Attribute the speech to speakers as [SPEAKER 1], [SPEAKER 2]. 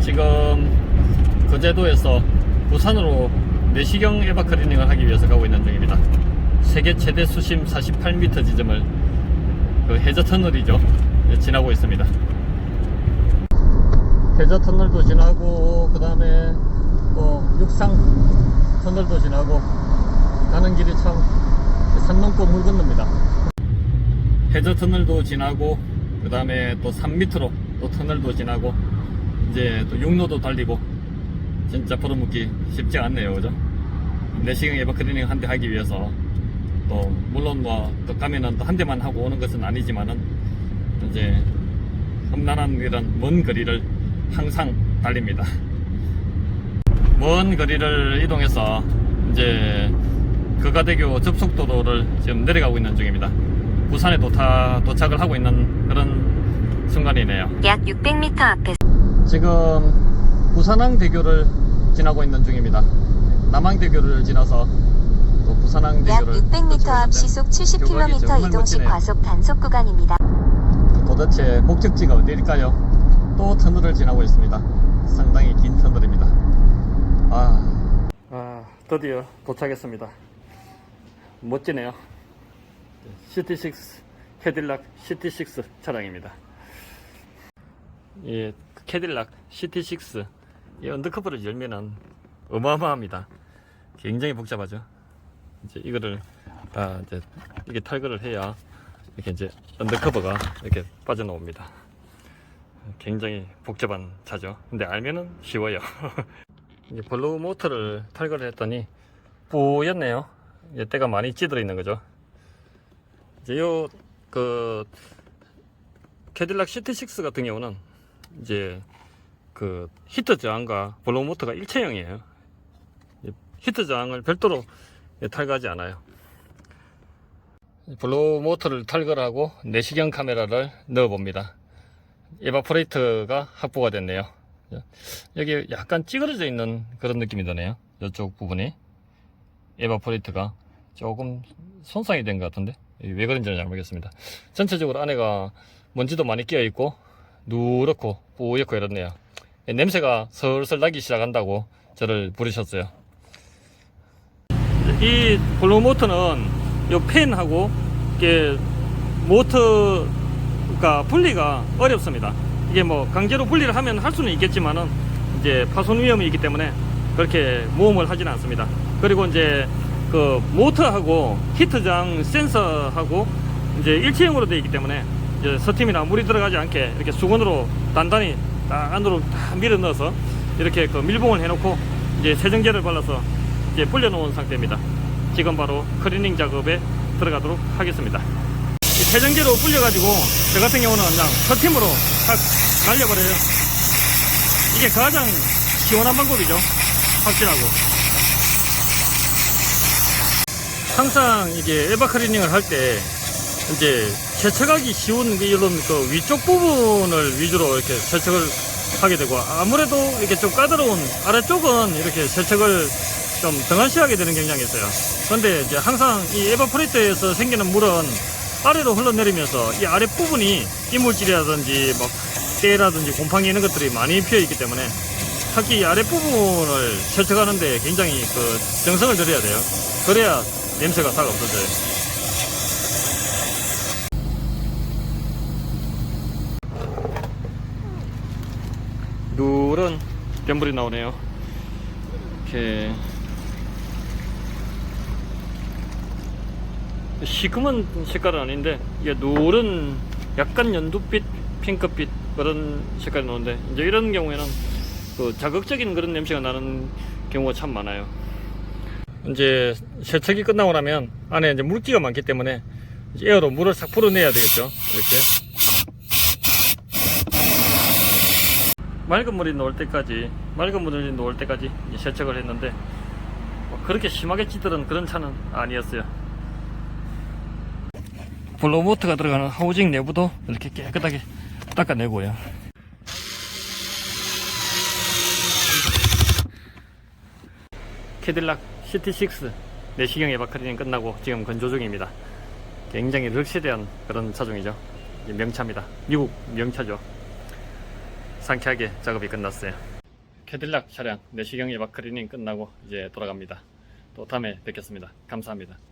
[SPEAKER 1] 지금 거제도에서 부산으로 내시경 에바 클리닝을 하기 위해서 가고 있는 중입니다. 세계 최대 수심 48m 지점을 그 해저 터널이죠. 예, 지나고 있습니다. 해저 터널도 지나고 그 다음에 또 육상 터널도 지나고 가는 길이 참 산 넘고 물 건넙니다. 해저 터널도 지나고 그 다음에 또산 밑으로 또 터널도 지나고 이제 또 육로도 달리고 진짜 벌어먹기 쉽지 않네요 그죠? 내시경 에바 클리닝 한 대 하기 위해서 또 물론 뭐또 가면은 또 한 대만 하고 오는 것은 아니지만은 이제 험난한 이런 먼 거리를 항상 달립니다. 먼 거리를 이동해서 이제 거가대교 접속도로를 지금 내려가고 있는 중입니다. 부산에 도타, 도착을 하고 있는 그런 순간이네요.
[SPEAKER 2] 약 600m 앞에
[SPEAKER 1] 지금 부산항대교를 지나고 있는 중입니다. 남항대교를 지나서
[SPEAKER 2] 또약
[SPEAKER 1] 부산항대교를
[SPEAKER 2] 600m 앞 시속
[SPEAKER 1] 교각이
[SPEAKER 2] 70km
[SPEAKER 1] 정말
[SPEAKER 2] 이동 시
[SPEAKER 1] 멋지네요.
[SPEAKER 2] 과속 단속 구간입니다.
[SPEAKER 1] 도대체 목적지가 어디일까요? 또 터널을 지나고 있습니다. 상당히 긴 터널입니다. 아, 아 드디어 도착했습니다. 멋지네요. 시티6 캐딜락 시티6 차량입니다. 이 캐딜락 시티6 이 언더커버를 열면은 어마어마합니다. 굉장히 복잡하죠. 이제 이거를 다 이제 이게 탈거를 해야 이렇게 이제 언더커버가 이렇게 빠져나옵니다. 굉장히 복잡한 차죠. 근데 알면은 쉬워요. 이제 블로우 모터를 탈거를 했더니 뿌였네요. 이제 때가 많이 찌들어 있는 거죠. 이제 요그 캐딜락 시티6 같은 경우는 이제 그 히터 저항과 블로우 모터가 일체형이에요. 이 히터 저항을 별도로 탈거하지 않아요. 블로우 모터를 탈거를 하고 내시경 카메라를 넣어 봅니다. 에바포레이터가 확보가 됐네요. 여기 약간 찌그러져 있는 그런 느낌이 드네요. 이쪽 부분이 에바포레이터가 조금 손상이 된 것 같은데 왜 그런지는 잘 모르겠습니다. 전체적으로 안에가 먼지도 많이 끼어 있고 누렇고 뿌옇고 이렇네요. 냄새가 슬슬 나기 시작한다고 저를 부르셨어요. 이 블로우 모터는 요 팬하고 이게 모터가 분리가 어렵습니다. 이게 뭐 강제로 분리를 하면 할 수는 있겠지만은 이제 파손 위험이 있기 때문에 그렇게 모험을 하지는 않습니다. 그리고 이제 그 모터하고 히터장 센서하고 이제 일체형으로 되어 있기 때문에 이제 스팀이나 물이 들어가지 않게 이렇게 수건으로 단단히 딱 안으로 다 밀어 넣어서 이렇게 그 밀봉을 해놓고 이제 세정제를 발라서 이제 불려놓은 상태입니다. 지금 바로 클리닝 작업에 들어가도록 하겠습니다. 이 세정제로 불려가지고 저 같은 경우는 그냥 스팀으로 탁 날려버려요. 이게 가장 시원한 방법이죠. 확실하고. 항상 이게 에바 클리닝을 할때 이제 세척하기 쉬운 그 이런 그 위쪽 부분을 위주로 이렇게 세척을 하게 되고 아무래도 이렇게 좀 까다로운 아래쪽은 이렇게 세척을 좀 등한시하게 되는 경향이 있어요. 그런데 이제 항상 이 에바포레이터에서 생기는 물은 아래로 흘러내리면서 이 아래 부분이 이물질이라든지 막 때라든지 곰팡이 이런 것들이 많이 피어 있기 때문에 특히 이 아래 부분을 세척하는데 굉장히 그 정성을 들여야 돼요. 그래야 냄새가 싹 없어져요. 누런 뱀불이 나오네요. 이렇게 시커먼 색깔은 아닌데 이게 노른 약간 연두빛, 핑크빛 그런 색깔이 나오는데 이제 이런 경우에는 그 자극적인 그런 냄새가 나는 경우가 참 많아요. 이제 세척이 끝나고 나면 안에 이제 물기가 많기 때문에 에어로 물을 싹 풀어내야 되겠죠. 이렇게 맑은 물이 나올 때까지 맑은 물이 나올 때까지 세척을 했는데 뭐 그렇게 심하게 찌들은 그런 차는 아니었어요. 블로모터가 들어가는 하우징 내부도 이렇게 깨끗하게 닦아내고요. 캐딜락 시티6 내시경 에바클리닝 끝나고 지금 건조 중입니다. 굉장히 럭셔리한 그런 차종이죠. 명차입니다. 미국 명차죠. 상쾌하게 작업이 끝났어요. 캐딜락 차량 내시경 예박 클리닝 끝나고 이제 돌아갑니다. 또 다음에 뵙겠습니다. 감사합니다.